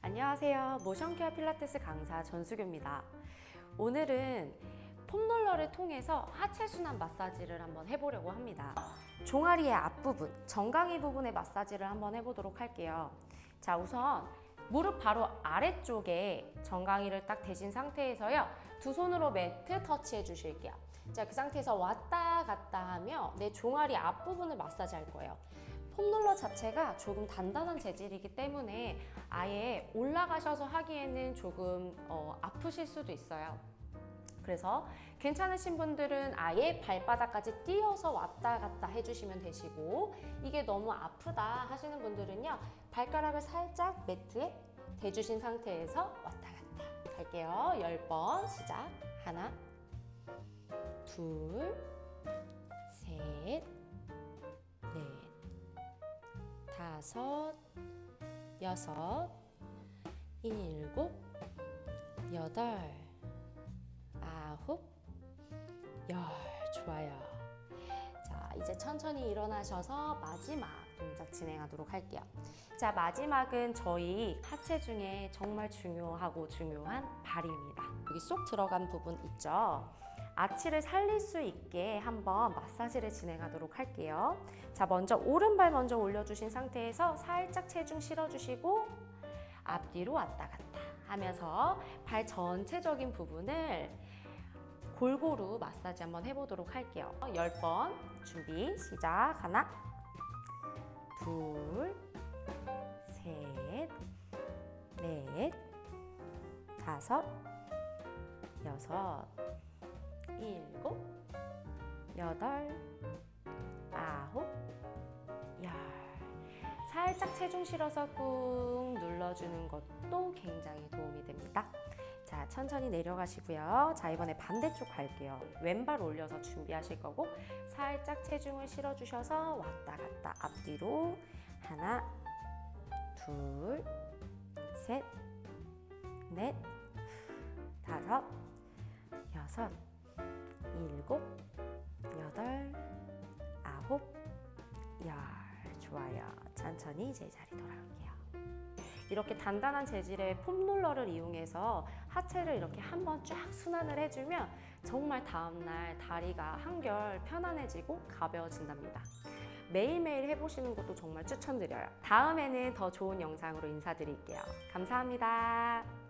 안녕하세요. 모션케어 필라테스 강사 전수교입니다. 오늘은 폼롤러를 통해서 하체 순환 마사지를 한번 해보려고 합니다. 종아리의 앞부분, 정강이 부분의 마사지를 한번 해보도록 할게요. 자, 우선 무릎 바로 아래쪽에 정강이를 딱 대신 상태에서요. 두 손으로 매트 터치해 주실게요. 자, 그 상태에서 왔다 갔다 하며 내 종아리 앞부분을 마사지 할 거예요. 폼롤러 자체가 조금 단단한 재질이기 때문에 아예 올라가셔서 하기에는 조금 어, 아프실 수도 있어요. 그래서 괜찮으신 분들은 아예 발바닥까지 띄어서 왔다 갔다 해주시면 되시고 이게 너무 아프다 하시는 분들은요 발가락을 살짝 매트에 대주신 상태에서 왔다 갔다 갈게요 10번 시작 하나 둘 다섯 여섯 일곱 여덟 아홉, 열. 좋아요. 자, 이제 천천히 일어나셔서 마지막 동작 진행하도록 할게요. 자, 마지막은 저희 하체 중에 정말 중요하고 중요한 발입니다. 여기 쏙 들어간 부분 있죠? 아치를 살릴 수 있게 한번 마사지를 진행하도록 할게요. 자, 먼저 오른발 먼저 올려주신 상태에서 살짝 체중 실어주시고 앞뒤로 왔다 갔다 하면서 발 전체적인 부분을 골고루 마사지 한번 해보도록 할게요. 10번 준비 시작 하나 둘 셋 넷 다섯 여섯 일곱 여덟 아홉 열 살짝 체중 실어서 꾹 눌러주는 것도 굉장히 도움이 됩니다. 자, 천천히 내려가시고요. 자, 이번에 반대쪽 갈게요. 왼발 올려서 준비하실 거고 살짝 체중을 실어 주셔서 왔다 갔다 앞뒤로 하나, 둘, 셋, 넷, 다섯, 여섯, 일곱, 여덟, 아홉, 열. 좋아요. 천천히 제자리 돌아올게요. 이렇게 단단한 재질의 폼롤러를 이용해서 하체를 이렇게 한번 쫙 순환을 해주면 정말 다음날 다리가 한결 편안해지고 가벼워진답니다. 매일매일 해보시는 것도 정말 추천드려요. 다음에는 더 좋은 영상으로 인사드릴게요. 감사합니다.